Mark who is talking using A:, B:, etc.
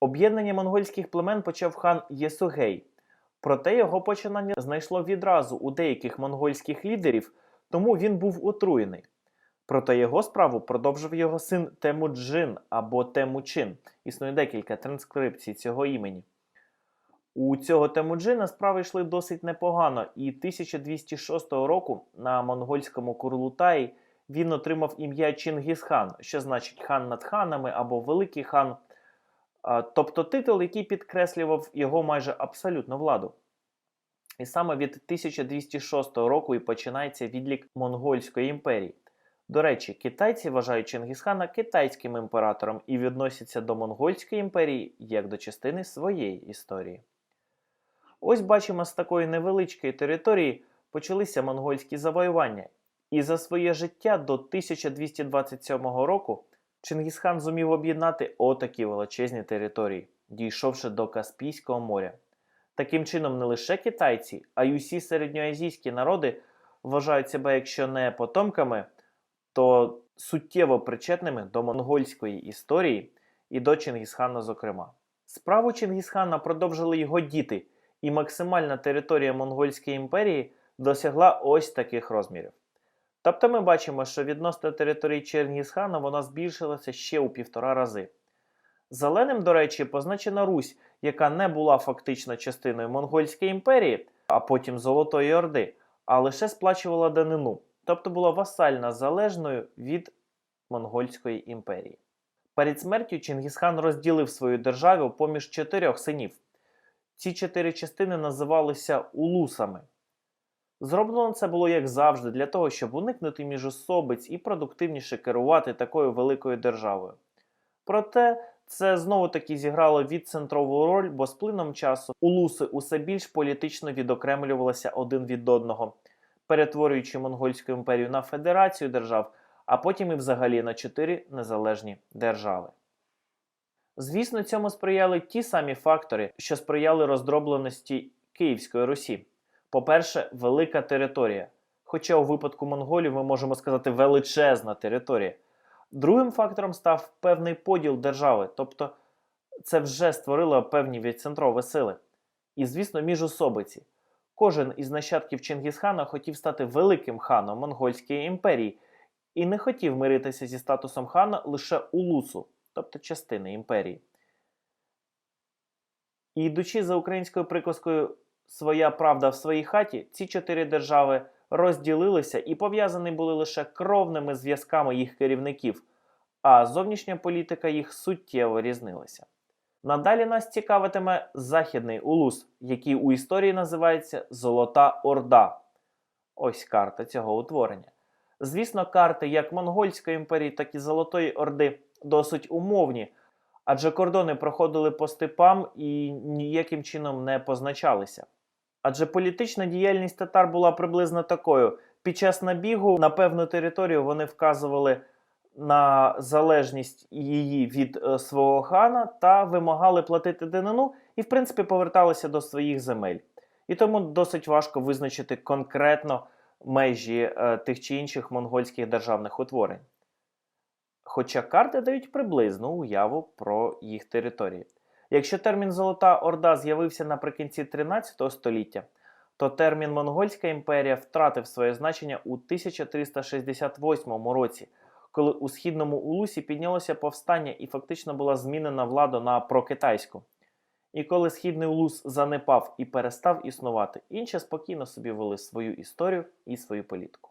A: Об'єднання монгольських племен почав хан Єсугей. Проте його починання знайшло відразу у деяких монгольських лідерів, тому він був отруєний. Проте його справу продовжив його син Темуджин або Темучин. Існує декілька транскрипцій цього імені. У цього Темуджина справи йшли досить непогано, і 1206 року на монгольському Курлутаї він отримав ім'я Чингісхан, що значить хан над ханами або Великий хан, тобто титул, який підкреслював його майже абсолютну владу. І саме від 1206 року і починається відлік Монгольської імперії. До речі, китайці вважають Чингісхана китайським імператором і відносяться до Монгольської імперії як до частини своєї історії. Ось бачимо, з такої невеличкої території почалися монгольські завоювання, і за своє життя до 1227 року Чингісхан зумів об'єднати отакі величезні території, дійшовши до Каспійського моря. Таким чином, не лише китайці, а й усі середньоазійські народи вважають себе, якщо не потомками, то суттєво причетними до монгольської історії і до Чингісхана, зокрема. Справу Чингісхана продовжили його діти, і максимальна територія Монгольської імперії досягла ось таких розмірів. Тобто ми бачимо, що відносно території Чингісхана вона збільшилася ще у півтора рази. Зеленим, до речі, позначена Русь, яка не була фактично частиною Монгольської імперії, а потім Золотої Орди, а лише сплачувала данину, тобто була васальна залежною від Монгольської імперії. Перед смертю Чингісхан розділив свою державу поміж чотирьох синів. Ці чотири частини називалися улусами. Зроблено це було як завжди, для того, щоб уникнути міжособиць і продуктивніше керувати такою великою державою. Проте це знову таки зіграло відцентрову роль, бо з плином часу улуси усе більш політично відокремлювалися один від одного, перетворюючи Монгольську імперію на федерацію держав, а потім і взагалі на чотири незалежні держави. Звісно, цьому сприяли ті самі фактори, що сприяли роздробленості Київської Русі. По-перше, велика територія. Хоча у випадку монголів ми можемо сказати величезна територія. Другим фактором став певний поділ держави, тобто це вже створило певні відцентрові сили. І, звісно, міжособиці. Кожен із нащадків Чингісхана хотів стати великим ханом Монгольської імперії і не хотів миритися зі статусом хана лише улусу, тобто частини імперії. І йдучи за українською приказкою Своя правда в своїй хаті, ці чотири держави розділилися і пов'язані були лише кровними зв'язками їх керівників, а зовнішня політика їх суттєво різнилася. Надалі нас цікавитиме Західний улус, який у історії називається Золота Орда. Ось карта цього утворення. Звісно, карти як Монгольської імперії, так і Золотої Орди досить умовні, адже кордони проходили по степам і ніяким чином не позначалися. Адже політична діяльність татар була приблизно такою. Під час набігу на певну територію вони вказували на залежність її від е, свого хана та вимагали платити данину і, в принципі, поверталися до своїх земель. І тому досить важко визначити конкретно межі е, тих чи інших монгольських державних утворень. Хоча карти дають приблизну уяву про їх території. Якщо термін Золота Орда з'явився наприкінці 13 століття, то термін Монгольська імперія втратив своє значення у 1368 році, коли у східному Улусі піднялося повстання і фактично була змінена влада на прокитайську. І коли східний улус занепав і перестав існувати, інші спокійно собі вели свою історію і свою політику.